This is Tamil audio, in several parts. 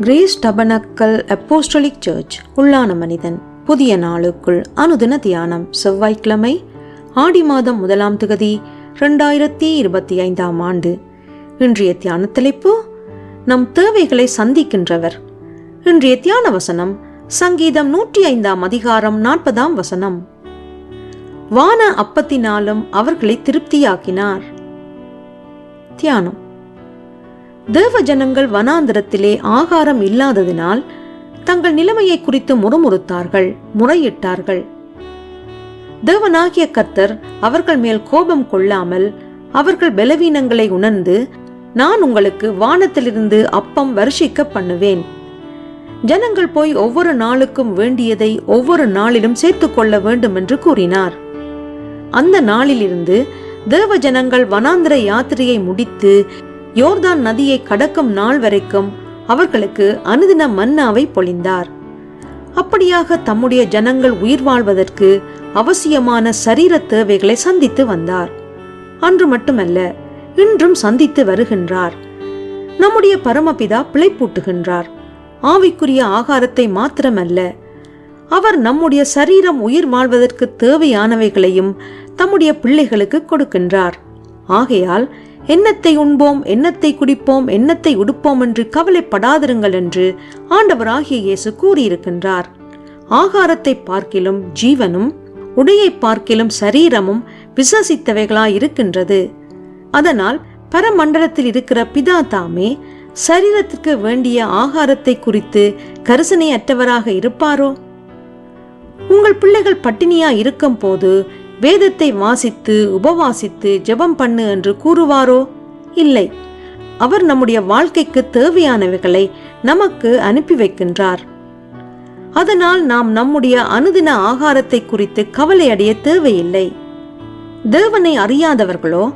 கிரேஸ் டபனக்கல் அப்போஸ்டலிக் சர்ச் உள்ளான மனிதன். புதிய நாளுக்குள் அனுதின தியானம் செவ்வாய்க்கிழமை ஆடி மாதம் முதலாம் திகதி ரெண்டாயிரத்தி இருபத்தி ஐந்தாம் ஆண்டு. இன்றைய தியான தலைப்பு நம் தேவைகளை சந்திக்கின்றவர். இன்றைய தியான வசனம் சங்கீதம் நூற்றி ஐந்தாம் அதிகாரம் நாற்பதாம் வசனம். வான அப்பத்தினாலும் அவர்களை திருப்தியாக்கினார். தியானம். தேவ ஜனங்கள் வனாந்திரத்திலே ஆகாரம் இல்லாததினால் தங்கள் நிலைமையை குறித்து முறுமுறுத்தார்கள் முறையிட்டார்கள். தேவனாகிய கர்த்தர் அவர்கள் மேல் கோபம் கொள்ளாமல் அவர்கள் பலவீனங்களை உணர்ந்து நான் உங்களுக்கு வானத்திலிருந்து அப்பம் வருஷிக்க பண்ணுவேன். ஜனங்கள் போய் ஒவ்வொரு நாளுக்கும் வேண்டியதை ஒவ்வொரு நாளிலும் சேர்த்துக் கொள்ள வேண்டும் என்று கூறினார். அந்த நாளிலிருந்து தேவ ஜனங்கள் வனாந்திர யாத்திரையை முடித்து யோர்தான் நதியை கடக்கும் நாள் வரைக்கும் அவர்களுக்கு அனுதின மன்னாவை பொழிந்தார். அப்படியாக தம்முடைய ஜனங்கள் உயிர் வாழ்வதற்கு அவசியமான சரீர தேவைகளை சந்தித்து வந்தார். அன்று மட்டுமல்ல இன்றும் சந்தித்து வருகின்றார். நம்முடைய பரமபிதா பிழைப்பூட்டுகின்றார். ஆவிக்குரிய ஆகாரத்தை மாத்திரமல்ல அவர் நம்முடைய சரீரம் உயிர் வாழ்வதற்கு தேவையானவைகளையும் தம்முடைய பிள்ளைகளுக்கு கொடுக்கின்றார். ஆகையால் எண்ணத்தை உண்போம் என்னத்தை குடிப்போம் என்னத்தை உடுப்போம் என்று கவலைப்படாதிருங்கள் என்று ஆண்டவராகிய இயேசு கூறியிருக்கின்றார். ஆகாரத்தை பார்க்கிலும் ஜீவனும் உடையை பார்க்கிலும் சரீரமும் விசேஷித்தவைகளாய் இருக்கின்றது அதனால் பரமண்டலத்தில் இருக்கிற பிதா தாமே சரீரத்துக்கு வேண்டிய ஆகாரத்தை குறித்து கரிசனை அற்றவராக இருப்பாரோ? உங்கள் பிள்ளைகள் பட்டினியா இருக்கும் போது வேதத்தை வாசித்து உபவாசித்து ஜெபம் பண்ணு என்று கூறுவாரோ? இல்லை. அவர் நம்முடைய வாழ்க்கைக்கு தேவையானவைகளை நமக்கு அனுப்பி வைக்கின்றார். அதனால் நாம் நம்முடைய அனுதின ஆகாரத்தை குறித்து கவலையடைய தேவையில்லை. தேவனை அறியாதவர்களோ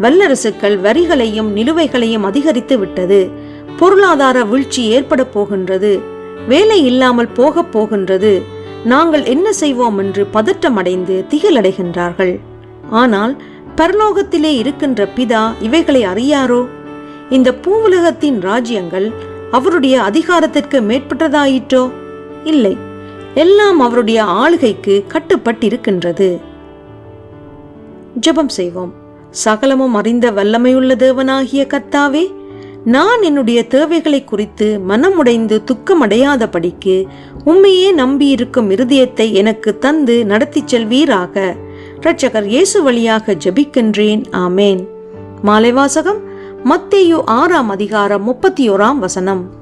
வல்லரசுகள் வரிகளையும் நிலுவைகளையும் அதிகரித்து விட்டது. பொருளாதார வீழ்ச்சி ஏற்பட போகின்றது. வேலை இல்லாமல் போகப் போகின்றது. நாங்கள் என்ன செய்வோம் என்று பதற்றமடைந்து திகிலடைகின்றார்கள். ஆனால் பரலோகத்திலே இருக்கின்ற பிதா இவைகளை அறியாரோ? இந்த பூவுலகத்தின் ராஜ்யங்கள் அவருடைய அதிகாரத்திற்கு மேற்பட்டதாயிற்றோ? இல்லை எல்லாம் அவருடைய ஆளுகைக்கு கட்டுப்பட்டிருக்கின்றது. ஜெபம் செய்வோம். சகலமும் அறிந்த வல்லமையுள்ள தேவனாகிய கர்த்தாவே நான் என்னுடைய தேவைகளை குறித்து மனமுடைந்து துக்கமடையாதபடிக்கு உண்மையே நம்பியிருக்கும் இருதயத்தை எனக்கு தந்து நடத்திச் செல்வீராக. இரட்சகர் இயேசு வழியாக ஜபிக்கின்றேன். ஆமேன். மாலைவாசகம் மத்தேயு ஆறாம் அதிகாரம் முப்பத்தி ஓராம் வசனம்.